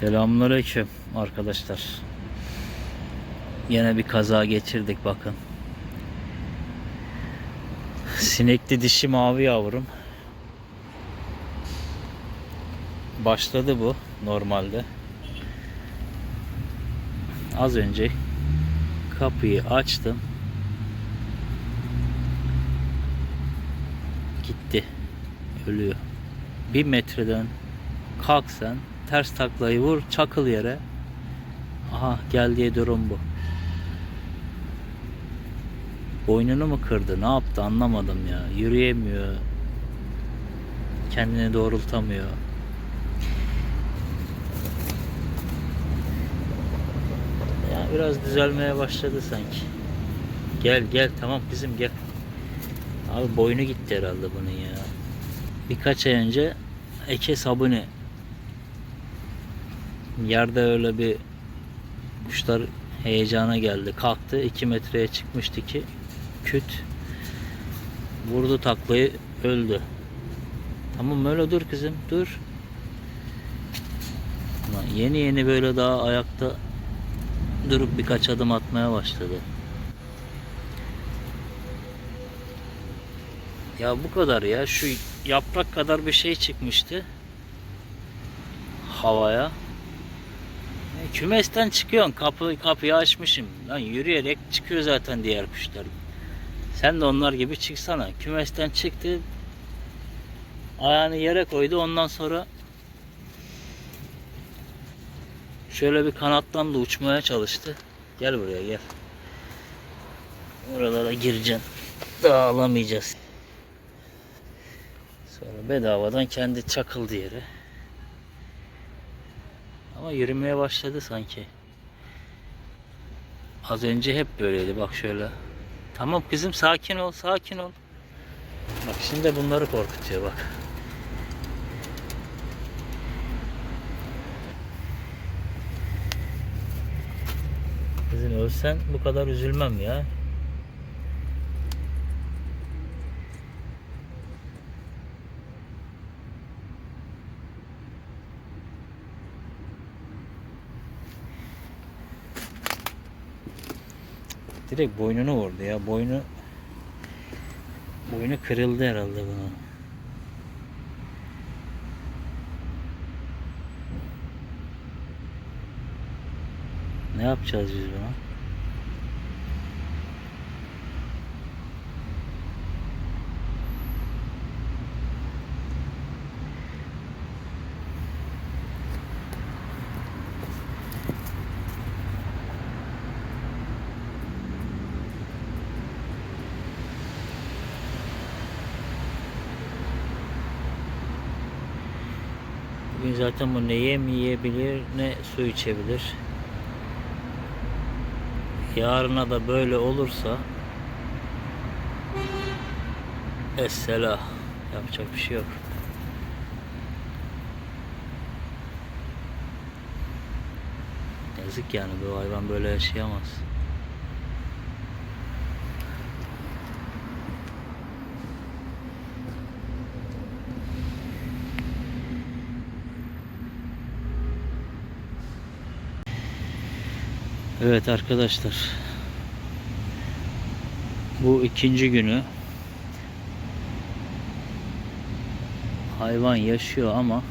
Selamünaleyküm arkadaşlar. Yine bir kaza geçirdik bakın. Sinekli dişi mavi yavrum. Başladı bu normalde. Az önce kapıyı açtım. Gitti. Ölüyor. Bir metreden kalk sen ters taklayı vur çakıl yere. Aha geldiği durum bu. Boynunu mu kırdı? Ne yaptı? Anlamadım ya. Yürüyemiyor. Kendini doğrultamıyor. Ya biraz düzelmeye başladı sanki. Gel gel tamam kızım gel. Abi boynu gitti herhalde bunun ya. Birkaç ay önce Eke sabuni Yerde öyle bir kuşlar heyecana geldi. Kalktı 2 metreye çıkmıştı ki küt vurdu taklayı öldü. Tamam öyle dur kızım dur. Ulan yeni yeni böyle daha ayakta durup birkaç adım atmaya başladı. Ya bu kadar ya şu yaprak kadar bir şey çıkmıştı havaya. Kümesten çıkıyorsun. Kapı, kapıyı açmışım. Lan yürüyerek çıkıyor zaten diğer kuşlar. Sen de onlar gibi çıksana. Kümesten çıktı. Ayağını yere koydu. Ondan sonra şöyle bir kanattan da uçmaya çalıştı. Gel buraya gel. Oralara gireceksin. Daha alamayacağız. Sonra bedavadan kendi çakıldı yere. Ama yürümeye başladı sanki. Az önce hep böyleydi bak şöyle. Tamam kızım sakin ol sakin ol. Bak şimdi bunları korkutuyor bak. Kızım ölsen bu kadar üzülmem ya. Direkt boynunu vurdu ya. Boynu boynu kırıldı herhalde bunun. Ne yapacağız biz buna? Bugün zaten bu ne yem yiyebilir ne su içebilir. Yarına da böyle olursa Esselah yapacak bir şey yok. Yazık yani bu hayvan böyle yaşayamaz. Evet arkadaşlar. Bu ikinci günü. Hayvan yaşıyor ama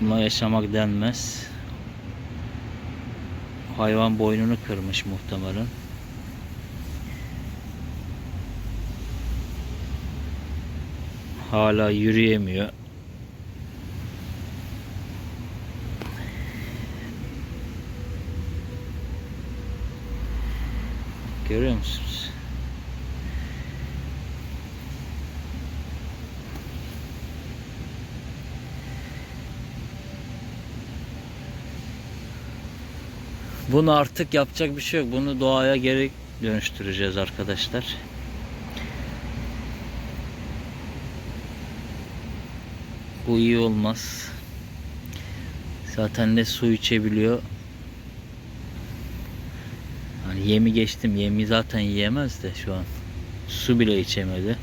buna yaşamak denmez. Hayvan boynunu kırmış muhtemelen. Hala yürüyemiyor. Görüyor musunuz? Bunu artık yapacak bir şey yok. Bunu doğaya geri dönüştüreceğiz arkadaşlar. Bu iyi olmaz. Zaten ne su içebiliyor Hani yemi geçtim. Yemi zaten yiyemez de şu an. Su bile içemedi.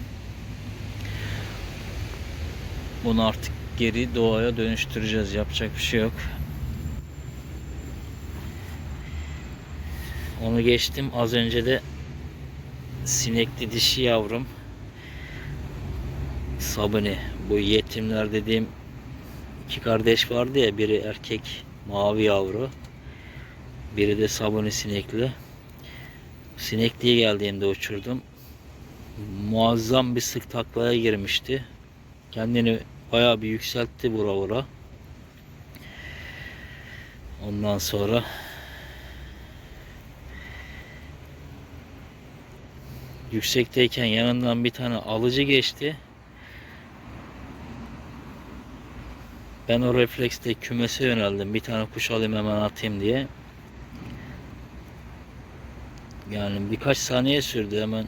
Bunu artık geri doğaya dönüştüreceğiz. Yapacak bir şey yok. Onu geçtim. Az önce de sinekli dişi yavrum Sabuni. Bu yetimler dediğim iki kardeş vardı ya. Biri erkek mavi yavru. Biri de sabuni sinekli. Sinekliğe geldiğimde uçurdum. Muazzam bir sık taklaya girmişti. Kendini bayağı bir yükseltti vura vura. Ondan sonra yüksekteyken yanından bir tane alıcı geçti. Ben o refleksle kümese yöneldim. Bir tane kuş alayım hemen atayım diye. Yani birkaç saniye sürdü hemen.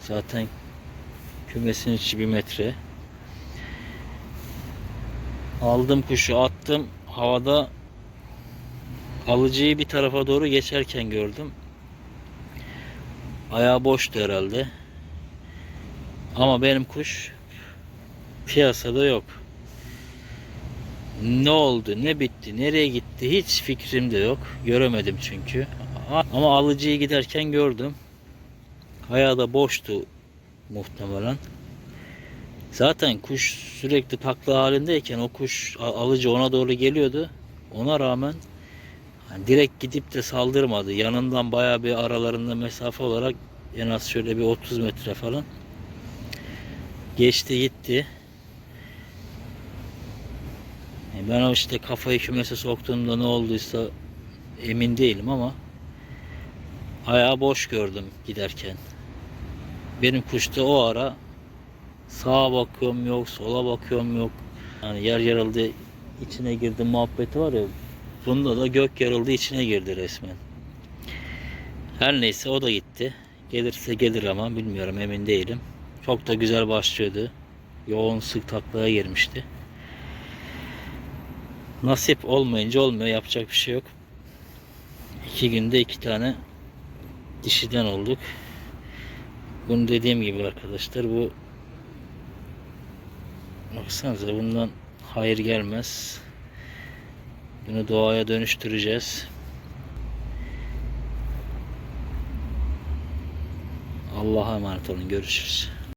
Zaten kümesin içi bir metre. Aldım kuşu attım. Havada alıcıyı bir tarafa doğru geçerken gördüm. Ayağı boştu herhalde. Ama benim kuş piyasada yok. Ne oldu, ne bitti, nereye gitti hiç fikrim de yok. Göremedim çünkü. Ama alıcıyı giderken gördüm. Ayağı da boştu muhtemelen. Zaten kuş sürekli takla halindeyken o kuş alıcı ona doğru geliyordu. Ona rağmen hani direkt gidip de saldırmadı. Yanından bayağı bir aralarında mesafe olarak en az şöyle bir 30 metre falan geçti gitti. E Ben o işte kafayı kümese soktuğumda ne olduysa emin değilim ama ayağı boş gördüm giderken. Benim kuş da o ara sağa bakıyorum yok, sola bakıyorum yok. Yani yer yarıldı içine girdi muhabbeti var ya. Bunda da gök yarıldı içine girdi resmen. Her neyse o da gitti. Gelirse gelir ama bilmiyorum emin değilim. Çok da güzel başlıyordu. Yoğun sık taklaya girmişti. Nasip olmayınca olmuyor. Yapacak bir şey yok. İki günde iki tane dişiden olduk. Bunu dediğim gibi arkadaşlar bu baksanıza bundan hayır gelmez. Bunu doğaya dönüştüreceğiz. Allah'a emanet olun. Görüşürüz.